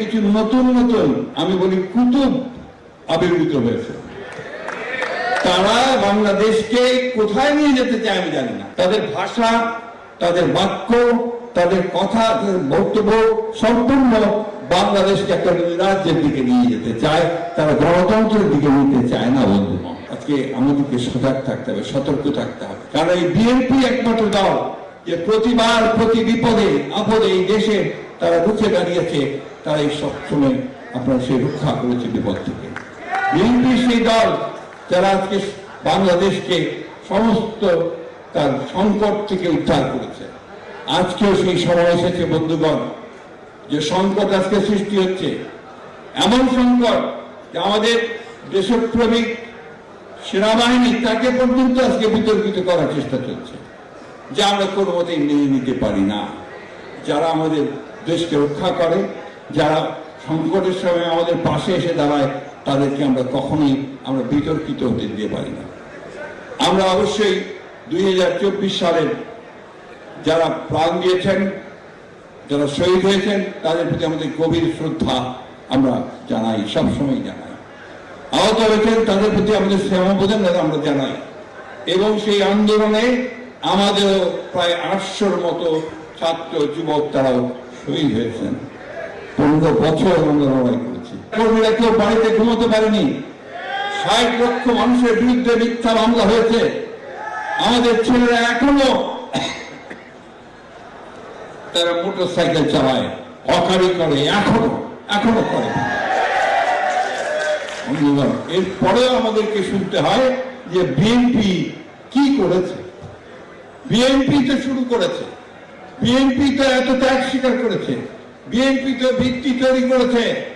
কিছু নতুন নতুন, আমি বলি কুতুব আবির্ভূত হয়েছে। তারা বাংলাদেশকে কোথায় নিয়ে যেতে চায় আমি জানি না। তাদের ভাষা, তাদের বাক্য, তাদের কথা বক্তব্য সম্পূর্ণ বাংলাদেশকে একটা রাজ্যের দিকে নিয়ে যেতে চায়। তারা গণতন্ত্রের দিকে নিতে চায় না বন্ধুগণ আজকে আমাদেরকে সজাগ থাকতে হবে, সতর্ক থাকতে হবে। কারণ এই বিএনপি একমাত্র দল। যে প্রতিবার প্রতি বিপদে, আপদে এই দেশে তারা রুখে দাঁড়িয়েছে তারা এই সবসময় আপনার সে রক্ষা করেছে বিপদ থেকে। বিএনপি সেই দল যারা আজকে বাংলাদেশকে সমস্ত তার সংকট থেকে উদ্ধার করেছে। আজকেও সেই সময় এসেছে বন্ধুগণ। যে সংকট আজকে সৃষ্টি হচ্ছে, এমন সংকট যে আমাদের দেশপ্রেমিক সেনাবাহিনী তাকে পর্যন্ত আজকে বিতর্কিত করার চেষ্টা চলছে। যা আমরা কোনো মতেই মেনে নিতে পারি না। যারা আমাদের দেশকে রক্ষা করে, যারা সংকটের সময় আমাদের পাশে এসে দাঁড়ায়, তাদেরকে আমরা কখনোই আমরা বিতর্কিত হতে দিতে পারি না। আমরা অবশ্যই দুই সালের যারা প্রাণ দিয়েছেন, যারা শহীদ হয়েছেন, তাদের প্রতি আমাদের গভীর শ্রদ্ধা আমরা জানাই সবসময় জানাই। আহত হয়েছেন, তাদের প্রতি আমাদের শ্রমবোধন আমরা জানাই। এবং সেই আন্দোলনে আমাদের প্রায় আটশোর মতো ছাত্র যুবক তারাও শহীদ হয়েছেন। পনেরো বছর আমরা লড়াই করেছি। কর্মীরা কেউ বাড়িতে ঘুমোতে পারেনি। ষাট লক্ষ মানুষের বিরুদ্ধে মিথ্যা মামলা হয়েছে। আমাদের ছেলেরা এখনও তারা মোটর সাইকেল চালায়, অকারি করে, এখনও এখনও করে। এরপরেও আমাদেরকে শুনতে হয় যে বিএনপি কি করেছে। বিএনপি তো শুরু করেছে। বিএনপি তো এত ত্যাগ স্বীকার করেছে। বিএনপি তো ভিত্তি তৈরি করেছে।